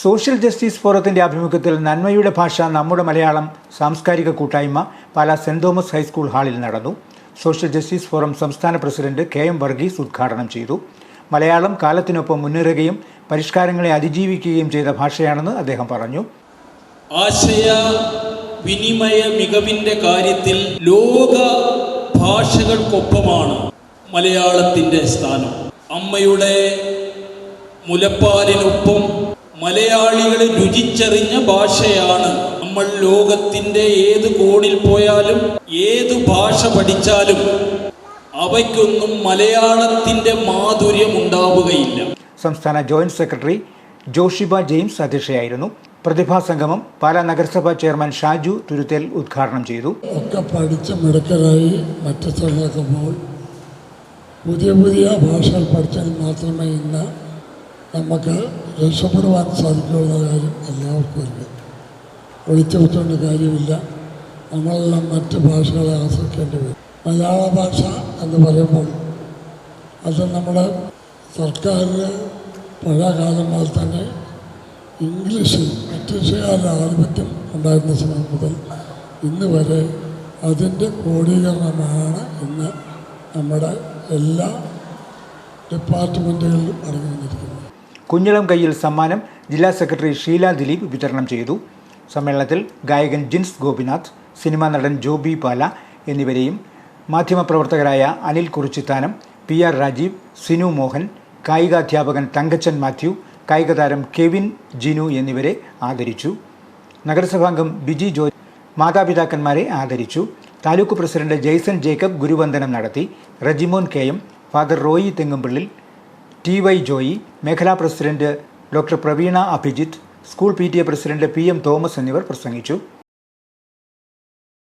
Social justice ഫോറത്തിന്റെ ആഭിമുഖ്യത്തിൽ നന്മയുടെ ഭാഷ നമ്മുടെ മലയാളം സാംസ്കാരിക കൂട്ടായ്മ പാല സെന്റ് തോമസ് ഹൈസ്കൂൾ ഹാളിൽ നടന്നു. സോഷ്യൽ ജസ്റ്റിസ് ഫോറം സംസ്ഥാന പ്രസിഡന്റ് കെ എം വർഗീസ് ഉദ്ഘാടനം ചെയ്തു. മലയാളം കാലത്തിനൊപ്പം മുന്നേറുകയും പരിഷ്കാരങ്ങളെ അതിജീവിക്കുകയും ചെയ്ത ഭാഷയാണെന്ന് അദ്ദേഹം പറഞ്ഞു. ആശയ വിനിമയ മികവിന്റെ കാര്യത്തിൽ ലോക ഭാഷകൾക്കൊപ്പമാണ് മലയാളത്തിന്റെ സ്ഥാനം. അമ്മയുടെ മുലപ്പാലിനൊപ്പം മലയാളികൾ രുചിച്ചറിഞ്ഞ ഭാഷയാണ്. നമ്മൾ ലോകത്തിന്റെ ഏത് കോണിൽ പോയാലും ഏത് ഭാഷ പഠിച്ചാലും അവയ്ക്കൊന്നും മലയാളത്തിന്റെ മാധുര്യം ഉണ്ടാവുകയില്ല. സംസ്ഥാന ജോയിന്റ് സെക്രട്ടറി ജോഷിബ ജെയിംസ് അധ്യക്ഷയായിരുന്നു. പ്രതിഭാ സംഗമം പാലാ നഗരസഭാ ചെയർമാൻ ഷാജു തുരുത്തേൽ ഉദ്ഘാടനം ചെയ്തു. ഒക്കെ പഠിച്ച മിടുക്കരായി മറ്റു സ്ഥലങ്ങളൊക്കെ പുതിയ പുതിയ ഭാഷകൾ പഠിച്ചാൽ മാത്രമേ ഇന്ന് നമുക്ക് രക്ഷപ്പെടുവാൻ സാധിക്കുമെന്ന കാര്യം എല്ലാവർക്കും ഇല്ല ഒഴിച്ചു വെച്ചുകൊണ്ട് കാര്യമില്ല. നമ്മളെല്ലാം മറ്റ് ഭാഷകളെ ആശ്രയിക്കേണ്ടി വരും. മലയാള ഭാഷ എന്ന് പറയുമ്പോൾ അത് നമ്മുടെ സർക്കാരിന് പഴയ മുതൽ തന്നെ ഇംഗ്ലീഷ് ബ്രിട്ടീഷുകാരുടെ ആധിപത്യം ഉണ്ടായിരുന്ന സമയം മുതൽ ഇന്ന് വരെ അതിന്റെ ക്രോഡീകരണമാണ് ഇന്ന് നമ്മുടെ എല്ലാ ഡിപ്പാർട്ട്മെന്റുകളിലും അടങ്ങി വന്നിരിക്കുന്നത്. കുഞ്ഞിളം കയ്യിൽ സമ്മാനം ജില്ലാ സെക്രട്ടറി ഷീല ദിലീപ് വിതരണം ചെയ്തു. സമ്മേളനത്തിൽ ഗായകൻ ജിൻസ് ഗോപിനാഥ് സിനിമാ നടൻ ജോബി പാല എന്നിവരെയും മാധ്യമപ്രവർത്തകരായ അനിൽ കുറിച്ചിത്താനം പി ആർ രാജീവ് സിനു മോഹൻ കായികാധ്യാപകൻ തങ്കച്ചൻ മാത്യു കായിക താരം കെവിൻ ജിനു എന്നിവരെ ആദരിച്ചു. നഗരസഭാംഗം ബിജി ജോ മാതാപിതാക്കന്മാരെ ആദരിച്ചു. താലൂക്ക് പ്രസിഡന്റ് ജെയ്സൺ ജേക്കബ് ഗുരുവന്ദനം നടത്തി. Rejimon K M father Roy Thengumpillil T Y Joy മേഖലാ president doctor Praveena Abhijith school P T A president P M Thomas എന്നിവർ പ്രസംഗിച്ചു.